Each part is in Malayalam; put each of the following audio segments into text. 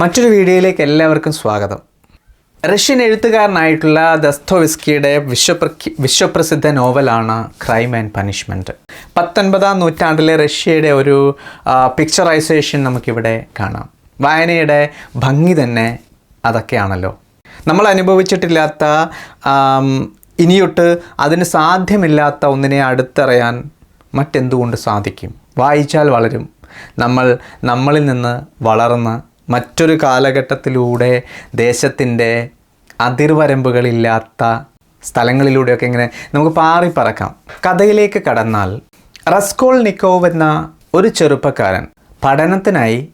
മറ്റൊരു വീഡിയോയിലേക്ക് എല്ലാവർക്കും സ്വാഗതം. റഷ്യൻ എഴുത്തുകാരനായിട്ടുള്ള ദസ്തോവിസ്കിയുടെ വിശ്വപ്രഖ്യ വിശ്വപ്രസിദ്ധ നോവലാണ് ക്രൈം ആൻഡ് പനിഷ്മെന്റ് പത്തൊൻപതാം നൂറ്റാണ്ടിലെ റഷ്യയുടെ ഒരു പിക്ചറൈസേഷൻ നമുക്കിവിടെ കാണാം. വായനയുടെ ഭംഗി തന്നെ അതൊക്കെയാണല്ലോ. നമ്മൾ അനുഭവിച്ചിട്ടില്ലാത്ത ഇനിയൊട്ട് അതിന് സാധ്യമില്ലാത്ത ഒന്നിനെ അടുത്തറിയാൻ മറ്റെന്തുകൊണ്ട് സാധിക്കും? വായിച്ചാൽ വളരും. നമ്മൾ നമ്മളിൽ നിന്ന് വളർന്ന് മറ്റൊരു കാലഘട്ടത്തിലൂടെ ദേശത്തിന്റെ അതിർവരമ്പുകളില്ലാത്ത സ്ഥലങ്ങളിലൂടെയൊക്കെ ഇങ്ങനെ നമുക്ക് പാറി പറക്കാം. കഥയിലേക്ക് കടന്നാൽ റസ്കോൾ നിക്കോവ് എന്ന ഒരു ചെറുപ്പക്കാരൻ പഠനത്തിനായി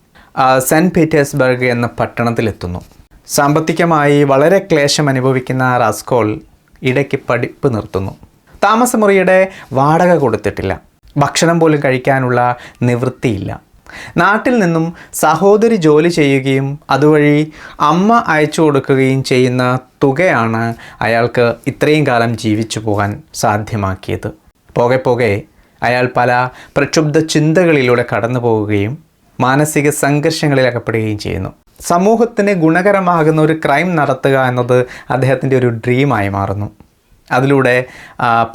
സെന്റ് പീറ്റേഴ്സ്ബർഗ് എന്ന പട്ടണത്തിലെത്തുന്നു. സാമ്പത്തികമായി വളരെ ക്ലേശം അനുഭവിക്കുന്ന റസ്കോൾ ഇടയ്ക്ക് പഠിപ്പ് നിർത്തുന്നു. താമസമുറിയുടെ വാടക കൊടുത്തിട്ടില്ല. ഭക്ഷണം പോലും കഴിക്കാനുള്ള നിവൃത്തിയില്ല. നാട്ടിൽ നിന്നും സഹോദരി ജോലി ചെയ്യുകയും അതുവഴി അമ്മ അയച്ചു കൊടുക്കുകയും ചെയ്യുന്ന തുകയാണ് അയാൾക്ക് ഇത്രയും കാലം ജീവിച്ചു പോകാൻ സാധ്യമാക്കിയത്. പോകെ പോകെ അയാൾ പല പ്രക്ഷുബ്ധ ചിന്തകളിലൂടെ കടന്നു പോവുകയും മാനസിക സംഘർഷങ്ങളിൽ അകപ്പെടുകയും ചെയ്യുന്നു. സമൂഹത്തിന് ഗുണകരമാകുന്ന ഒരു ക്രൈം നടത്തുക എന്നത് അദ്ദേഹത്തിന്റെ ഒരു ഡ്രീമായി മാറുന്നു. അതിലൂടെ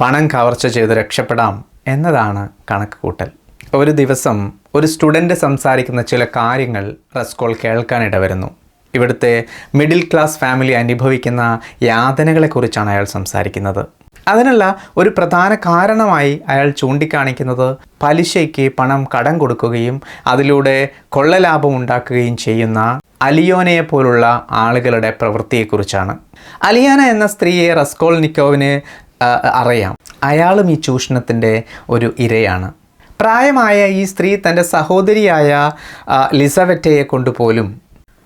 പണം കവർച്ച ചെയ്ത് രക്ഷപ്പെടാം എന്നതാണ് കണക്ക് കൂട്ടൽ ഒരു ദിവസം ഒരു സ്റ്റുഡന്റ് സംസാരിക്കുന്ന ചില കാര്യങ്ങൾ റസ്കോൾ കേൾക്കാനിടവരുന്നു ഇവിടുത്തെ മിഡിൽ ക്ലാസ് ഫാമിലി അനുഭവിക്കുന്ന യാതനകളെക്കുറിച്ചാണ് അയാൾ സംസാരിക്കുന്നത്. അതിനുള്ള ഒരു പ്രധാന കാരണമായി അയാൾ ചൂണ്ടിക്കാണിക്കുന്നത് പലിശയ്ക്ക് പണം കടം കൊടുക്കുകയും അതിലൂടെ കൊള്ളലാഭം ഉണ്ടാക്കുകയും ചെയ്യുന്ന അലിയോനയെ പോലുള്ള ആളുകളുടെ പ്രവൃത്തിയെക്കുറിച്ചാണ്. അലിയാന എന്ന സ്ത്രീയെ റസ്കോൾ നിക്കോവിന് അറിയാം. അയാളും ഈ ചൂഷണത്തിന്റെ ഒരു ഇരയാണ്. പ്രായമായ ഈ സ്ത്രീ തന്റെ സഹോദരിയായ ലിസവെറ്റയെ കൊണ്ടുപോലും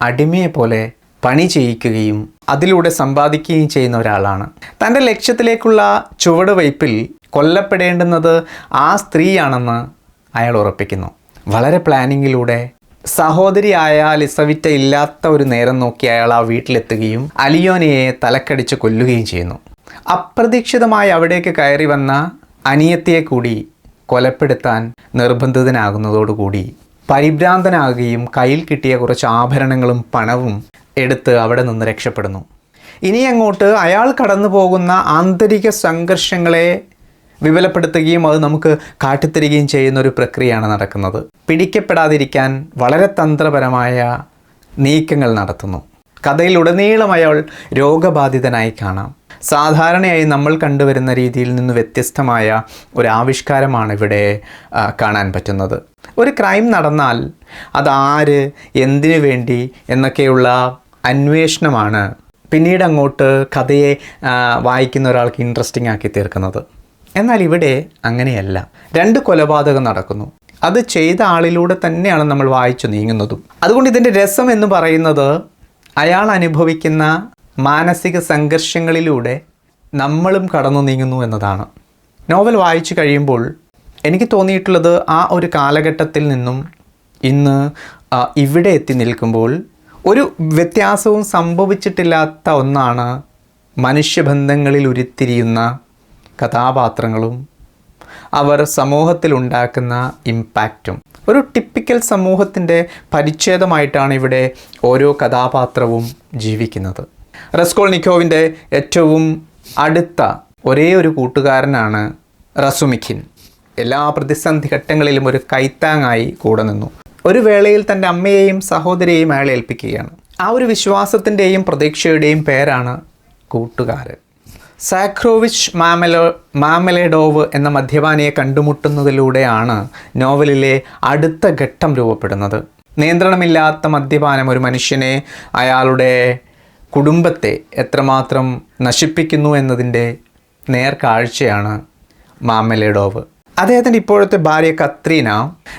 അടിമയെ പോലെ പണി ചെയ്യിക്കുകയും അതിലൂടെ സമ്പാദിക്കുകയും ചെയ്യുന്ന ഒരാളാണ്. തന്റെ ലക്ഷ്യത്തിലേക്കുള്ള ചുവടുവയ്പിൽ കൊല്ലപ്പെടേണ്ടുന്നത് ആ സ്ത്രീയാണെന്ന് അയാൾ ഉറപ്പിക്കുന്നു. വളരെ പ്ലാനിങ്ങിലൂടെ സഹോദരിയായ ലിസവിറ്റ ഇല്ലാത്ത ഒരു നേരം നോക്കി അയാൾ ആ വീട്ടിലെത്തുകയും അലിയോനയെ തലക്കടിച്ച് കൊല്ലുകയും ചെയ്യുന്നു. അപ്രതീക്ഷിതമായി അവിടേക്ക് കയറി വന്ന അനിയത്തിയെ കൂടി കൊലപ്പെടുത്താൻ നിർബന്ധിതനാകുന്നതോടുകൂടി പരിഭ്രാന്തനാകുകയും കയ്യിൽ കിട്ടിയ കുറച്ച് ആഭരണങ്ങളും പണവും എടുത്ത് അവിടെ നിന്ന് രക്ഷപ്പെടുന്നു. ഇനി അങ്ങോട്ട് അയാൾ കടന്നു പോകുന്ന ആന്തരിക സംഘർഷങ്ങളെ വിപുലപ്പെടുത്തുകയും അത് നമുക്ക് കാട്ടിത്തരികയും ചെയ്യുന്ന ഒരു പ്രക്രിയയാണ് നടക്കുന്നത്. പിടിക്കപ്പെടാതിരിക്കാൻ വളരെ തന്ത്രപരമായ നീക്കങ്ങൾ നടത്തുന്നു. കഥയിലുടനീളം അയാൾ രോഗബാധിതനായി കാണാം. സാധാരണയായി നമ്മൾ കണ്ടുവരുന്ന രീതിയിൽ നിന്ന് വ്യത്യസ്തമായ ഒരു ആവിഷ്കാരമാണ് ഇവിടെ കാണാൻ പറ്റുന്നത്. ഒരു ക്രൈം നടന്നാൽ അതാര് എന്തിനു വേണ്ടി എന്നൊക്കെയുള്ള അന്വേഷണമാണ് പിന്നീട് അങ്ങോട്ട് കഥയെ വായിക്കുന്ന ഒരാൾക്ക് ഇൻട്രസ്റ്റിംഗ് ആക്കി തീർക്കുന്നത്. എന്നാൽ ഇവിടെ അങ്ങനെയല്ല. രണ്ട് കൊലപാതകം നടക്കുന്നു. അത് ചെയ്ത ആളിലൂടെ തന്നെയാണ് നമ്മൾ വായിച്ചു നീങ്ങുന്നതും. അതുകൊണ്ട് ഇതിന്റെ രസം എന്ന് പറയുന്നത് അയാൾ അനുഭവിക്കുന്ന മാനസിക സംഘർഷങ്ങളിലൂടെ നമ്മളും കടന്നു നീങ്ങുന്നു എന്നതാണ്. നോവൽ വായിച്ചു കഴിയുമ്പോൾ എനിക്ക് തോന്നിയിട്ടുള്ളത് ആ ഒരു കാലഘട്ടത്തിൽ നിന്നും ഇന്ന് ഇവിടെ എത്തി നിൽക്കുമ്പോൾ ഒരു വ്യത്യാസവും സംഭവിച്ചിട്ടില്ലാത്ത ഒന്നാണ് മനുഷ്യബന്ധങ്ങളിൽ ഉരുത്തിരിയുന്ന കഥാപാത്രങ്ങളും അവർ സമൂഹത്തിലുണ്ടാക്കുന്ന ഇമ്പാക്റ്റും. ഒരു ടിപ്പിക്കൽ സമൂഹത്തിന്റെ പരിച്ഛേദമായിട്ടാണ് ഇവിടെ ഓരോ കഥാപാത്രവും ജീവിക്കുന്നത്. റസ്കോൾനിക്കോവിന്റെ ഏറ്റവും അടുത്ത ഒരേ ഒരു കൂട്ടുകാരനാണ് റസുമിഖിൻ. എല്ലാ പ്രതിസന്ധി ഘട്ടങ്ങളിലും ഒരു കൈത്താങ്ങായി കൂടെ നിന്നു. ഒരു വേളയിൽ തന്റെ അമ്മയെയും സഹോദരിയെയും അയാളെ ഏൽപ്പിക്കുകയാണ്. ആ ഒരു വിശ്വാസത്തിന്റെയും പ്രതീക്ഷയുടെയും പേരാണ് കൂട്ടുകാരൻ. സാക്രോവിച്ച് മാമലോ മാമലേഡോവ് എന്ന മദ്യപാനിയെ കണ്ടുമുട്ടുന്നതിലൂടെയാണ് നോവലിലെ അടുത്ത ഘട്ടം രൂപപ്പെടുന്നത്. നിയന്ത്രണമില്ലാത്ത മദ്യപാനം ഒരു മനുഷ്യനെ അയാളുടെ കുടുംബത്തെ എത്രമാത്രം നശിപ്പിക്കുന്നു എന്നതിന്റെ നേർക്കാഴ്ചയാണ് മാമലേഡോവ് അദ്ദേഹത്തിന്റെ ഇപ്പോഴത്തെ ഭാര്യ കത്രീന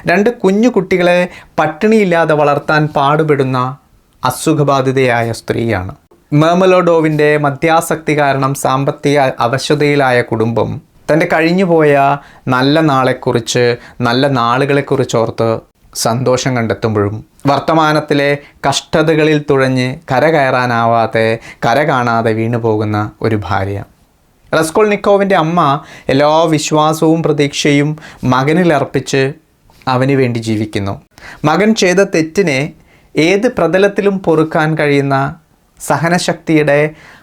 രണ്ട് കുഞ്ഞു കുട്ടികളെ പട്ടിണിയില്ലാതെ വളർത്താൻ പാടുപെടുന്ന അസുഖബാധിതയായ സ്ത്രീയാണ്. മേമലോഡോവിന്റെ മദ്യാസക്തി കാരണം സാമ്പത്തിക അവശതയിലായ കുടുംബം തന്റെ കഴിഞ്ഞുപോയ നല്ല നാളെക്കുറിച്ച് നല്ല നാളുകളെക്കുറിച്ച് ഓർത്ത് സന്തോഷം കണ്ടെത്തുമ്പോഴും വർത്തമാനത്തിലെ കഷ്ടതകളിൽ തുഴഞ്ഞ് കര കയറാനാവാതെ കര കാണാതെ വീണു പോകുന്ന ഒരു ഭാര്യ. റസ്കോൾനിക്കോവിന്റെ അമ്മ എല്ലാ വിശ്വാസവും പ്രതീക്ഷയും മകനിലർപ്പിച്ച് അവന് വേണ്ടി ജീവിക്കുന്നു. മകൻ ചെയ്ത തെറ്റിനെ ഏത് പ്രതലത്തിലും പൊറുക്കാൻ കഴിയുന്ന സഹനശക്തിയുടെ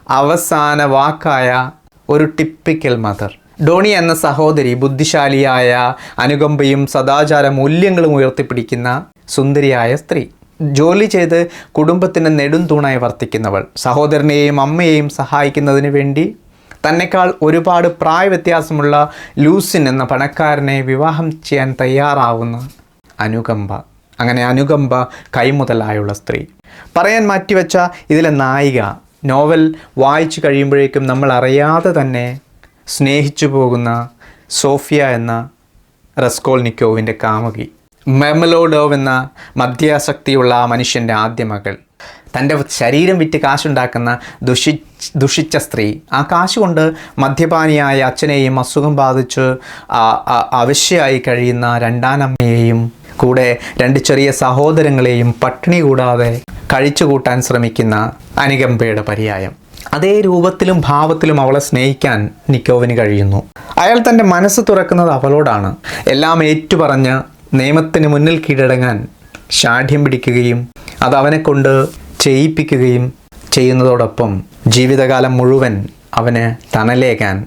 അവസാന വാക്കായ ഒരു ടിപ്പിക്കൽ മദർ ഡോണി എന്ന സഹോദരി ബുദ്ധിശാലിയായ അനുകമ്പയും സദാചാര മൂല്യങ്ങളും ഉയർത്തിപ്പിടിക്കുന്ന സുന്ദരിയായ സ്ത്രീ. ജോലി ചെയ്ത് കുടുംബത്തിന് നെടും തൂണായി വർത്തിക്കുന്നവൾ. സഹോദരനെയും അമ്മയെയും സഹായിക്കുന്നതിന് വേണ്ടി തന്നെക്കാൾ ഒരുപാട് പ്രായ വ്യത്യാസമുള്ള ലൂസിൻ എന്ന പണക്കാരനെ വിവാഹം ചെയ്യാൻ തയ്യാറാവുന്ന അനുകമ്പ. അങ്ങനെ അനുകമ്പ കൈമുതലായുള്ള സ്ത്രീ. പറയാൻ മാറ്റിവെച്ച ഇതിലെ നായിക നോവൽ വായിച്ചു കഴിയുമ്പോഴേക്കും നമ്മൾ അറിയാതെ തന്നെ സ്നേഹിച്ചു പോകുന്ന സോഫിയ എന്ന റസ്കോൾനിക്കോവിന്റെ കാമുകി. മെമലോഡോവ് എന്ന മദ്യാസക്തിയുള്ള ആ മനുഷ്യന്റെ ആദ്യ മകൾ. തന്റെ ശരീരം വിറ്റ് കാശുണ്ടാക്കുന്ന ദുഷി ദുഷിച്ച സ്ത്രീ. ആ കാശുകൊണ്ട് മദ്യപാനിയായ അച്ഛനെയും അസുഖം ബാധിച്ച് അവശ്യമായി കഴിയുന്ന രണ്ടാനമ്മയെയും കൂടെ രണ്ട് ചെറിയ സഹോദരങ്ങളെയും പട്ടിണി കൂടാതെ കഴിച്ചു കൂട്ടാൻ ശ്രമിക്കുന്ന അനുകമ്പയുടെ പര്യായം. അതേ രൂപത്തിലും ഭാവത്തിലും അവളെ സ്നേഹിക്കാൻ നിക്കോവിന് കഴിയുന്നു. അയാൾ തന്റെ മനസ്സ് തുറക്കുന്നത് അവളോടാണ്. എല്ലാം ഏറ്റുപറഞ്ഞ് നിയമത്തിന് മുന്നിൽ കീഴടങ്ങാൻ ഷാഠ്യം പിടിക്കുകയും അത് അവനെ കൊണ്ട് ചെയ്യിപ്പിക്കുകയും ചെയ്യുന്നതോടൊപ്പം ജീവിതകാലം മുഴുവൻ അവന് തണലേകാൻ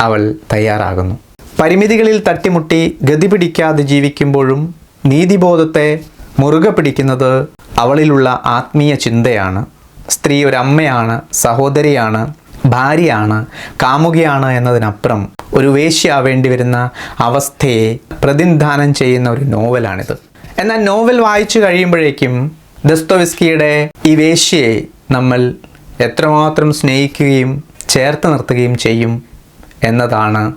അവൾ തയ്യാറാകുന്നു. പരിമിതികളിൽ തട്ടിമുട്ടി ഗതി പിടിക്കാതെ ജീവിക്കുമ്പോഴും നീതിബോധത്തെ മുറുകെ പിടിക്കുന്നത് അവളിലുള്ള ആത്മീയ ചിന്തയാണ്. സ്ത്രീ ഒരു അമ്മയാണ് സഹോദരിയാണ് ഭാര്യയാണ് കാമുകിയാണ് എന്നതിനപ്പുറം ഒരു വേശ്യാവേണ്ടി വരുന്ന അവസ്ഥയെ പ്രതിനിധാനം ചെയ്യുന്ന ഒരു നോവലാണിത്. എന്നാൽ നോവൽ വായിച്ചു കഴിയുമ്പോഴേക്കും ദസ്തോവിസ്കിയുടെ ഈ വേശ്യയെ നമ്മൾ എത്രമാത്രം സ്നേഹിക്കുകയും ചേർത്ത് നിർത്തുകയും ചെയ്യും എന്നതാണ്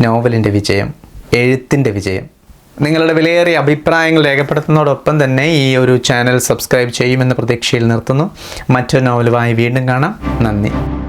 നോവലിന്റെ വിജയം എഴുത്തിന്റെ വിജയം. നിങ്ങളുടെ വിലയേറിയ അഭിപ്രായങ്ങൾ രേഖപ്പെടുത്തുന്നതോടൊപ്പം തന്നെ ഈ ഒരു ചാനൽ സബ്സ്ക്രൈബ് ചെയ്യുമെന്ന പ്രതീക്ഷയിൽ നിർത്തുന്നു. മറ്റൊരു നോവലുമായി വീണ്ടും കാണാം. നന്ദി.